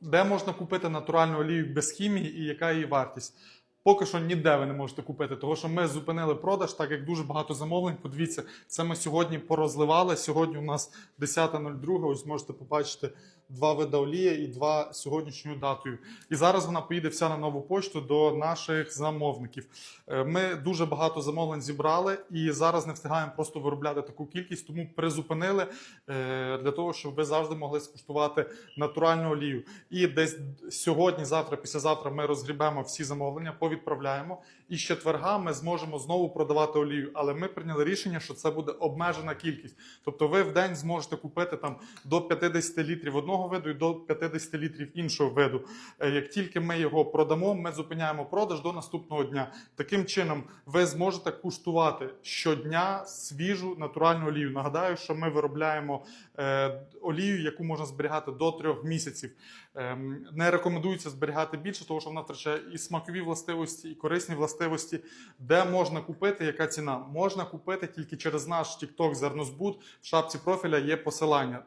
Де можна купити натуральну олію без хімії і яка її вартість? Поки що ніде ви не можете купити, тому що ми зупинили продаж, так як дуже багато замовлень. Подивіться, це ми сьогодні порозливали. Сьогодні у нас 10.02, ось можете побачити два вида олії і два сьогоднішньою датою. І зараз вона поїде вся на нову пошту до наших замовників. Е, Ми дуже багато замовлень зібрали і зараз не встигаємо просто виробляти таку кількість, тому призупинили е, для того, щоб ви завжди могли скуштувати натуральну олію. І десь сьогодні, завтра, післязавтра ми розгрібемо всі замовлення, повідправляємо. І з четверга ми зможемо знову продавати олію. Але ми прийняли рішення, що це буде обмежена кількість. Тобто, ви в день зможете купити там до 50 літрів одного виду і до 50 літрів іншого виду. Е, Як тільки ми його продамо, ми зупиняємо продаж до наступного дня. Таким чином, ви зможете куштувати щодня свіжу натуральну олію. Нагадаю, що ми виробляємо е, олію, яку можна зберігати до трьох місяців. Ем, Не рекомендується зберігати більше, тому що вона втрачає і смакові властивості, і корисні властивості. Де можна купити, яка ціна? Можна купити тільки через наш TikTok Зернозбуд. В шапці профіля є посилання.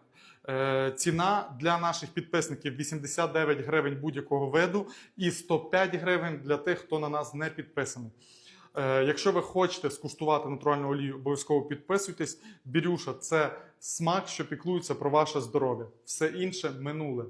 Е, Ціна для наших підписників 89 гривень будь-якого виду і 105 гривень для тих, хто на нас не підписаний. Е, Якщо ви хочете скуштувати натуральну олію, обов'язково підписуйтесь. Бірюша це смак, що піклується про ваше здоров'я. Все інше минуле.